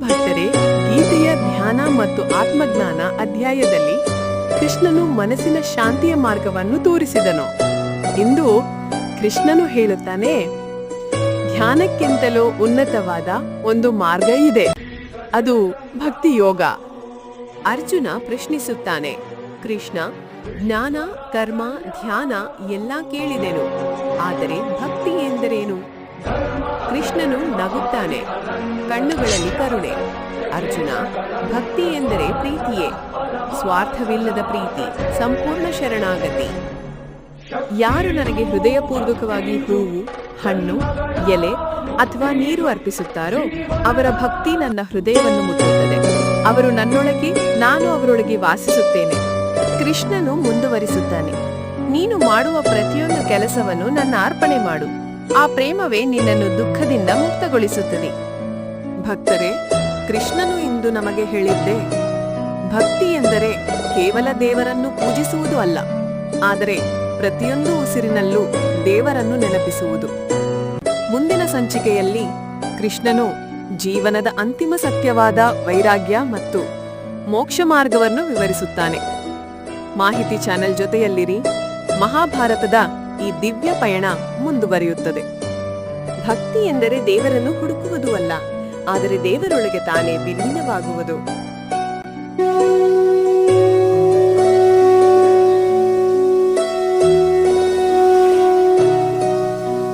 ಭಕ್ತರೇ ಗೀತೆಯ ಧ್ಯಾನ ಮತ್ತು ಆತ್ಮಜ್ಞಾನ ಅಧ್ಯಾಯದಲ್ಲಿ ಕೃಷ್ಣನು ಮನಸ್ಸಿನ ಶಾಂತಿಯ ಮಾರ್ಗವನ್ನು ತೋರಿಸಿದನು. ಇಂದು ಕೃಷ್ಣನು ಹೇಳುತ್ತಾನೆ, ಧ್ಯಾನಕ್ಕಿಂತಲೂ ಉನ್ನತವಾದ ಒಂದು ಮಾರ್ಗ ಇದೆ. ಅದು ಭಕ್ತಿ ಯೋಗ. ಅರ್ಜುನ ಪ್ರಶ್ನಿಸುತ್ತಾನೆ, ಕೃಷ್ಣ, ಜ್ಞಾನ, ಕರ್ಮ, ಧ್ಯಾನ ಎಲ್ಲ ಕೇಳಿದೆನು. ಆದರೆ ಭಕ್ತಿ ಎಂದರೇನು? ಕೃಷ್ಣನು ನಗುತ್ತಾನೆ. ಕಣ್ಣುಗಳಲ್ಲಿ ಕರುಣೆ. ಅರ್ಜುನ, ಭಕ್ತಿ ಎಂದರೆ ಪ್ರೀತಿಯೇ. ಸ್ವಾರ್ಥವಿಲ್ಲದ ಪ್ರೀತಿ, ಸಂಪೂರ್ಣ ಶರಣಾಗತಿ. ಯಾರು ನನಗೆ ಹೃದಯಪೂರ್ವಕವಾಗಿ ಹೂವು, ಹಣ್ಣು, ಎಲೆ ಅಥವಾ ನೀರು ಅರ್ಪಿಸುತ್ತಾರೋ, ಅವರ ಭಕ್ತಿ ನನ್ನ ಹೃದಯವನ್ನು ಮುಟ್ಟುತ್ತದೆ. ಅವರು ನನ್ನೊಳಗೆ, ನಾನು ಅವರೊಳಗೆ ವಾಸಿಸುತ್ತೇನೆ. ಕೃಷ್ಣನು ಮುಂದುವರಿಸುತ್ತಾನೆ. ನೀನು ಮಾಡುವ ಪ್ರತಿಯೊಂದು ಕೆಲಸವನ್ನು ನನ್ನ ಅರ್ಪಣೆ ಮಾಡು. ಆ ಪ್ರೇಮವೇ ನಿನ್ನನ್ನು ದುಃಖದಿಂದ ಮುಕ್ತಗೊಳಿಸುತ್ತದೆ. ಭಕ್ತರೇ, ಕೃಷ್ಣನು ಇಂದು ನಮಗೆ ಹೇಳಿದ್ದೆ, ಭಕ್ತಿ ಎಂದರೆ ಕೇವಲ ದೇವರನ್ನು ಪೂಜಿಸುವುದು ಅಲ್ಲ, ಆದರೆ ಪ್ರತಿಯೊಂದು ಉಸಿರಿನಲ್ಲೂ ದೇವರನ್ನು ನೆನಪಿಸುವುದು. ಮುಂದಿನ ಸಂಚಿಕೆಯಲ್ಲಿ ಕೃಷ್ಣನು ಜೀವನದ ಅಂತಿಮ ಸತ್ಯವಾದ ವೈರಾಗ್ಯ ಮತ್ತು ಮೋಕ್ಷ ಮಾರ್ಗವನ್ನು ವಿವರಿಸುತ್ತಾನೆ. ಮಾಹಿತಿ ಚಾನೆಲ್ ಜೊತೆಯಲ್ಲಿರಿ, ಮಹಾಭಾರತದ ಈ ದಿವ್ಯ ಪಯಣ ಮುಂದುವರಿಯುತ್ತದೆ. ಭಕ್ತಿ ಎಂದರೆ ದೇವರನ್ನು ಹುಡುಕುವುದು ಅಲ್ಲ ಆದರೆ ದೇವರೊಳಗೆ ತಾನೇ ವಿಲೀನವಾಗುವುದು.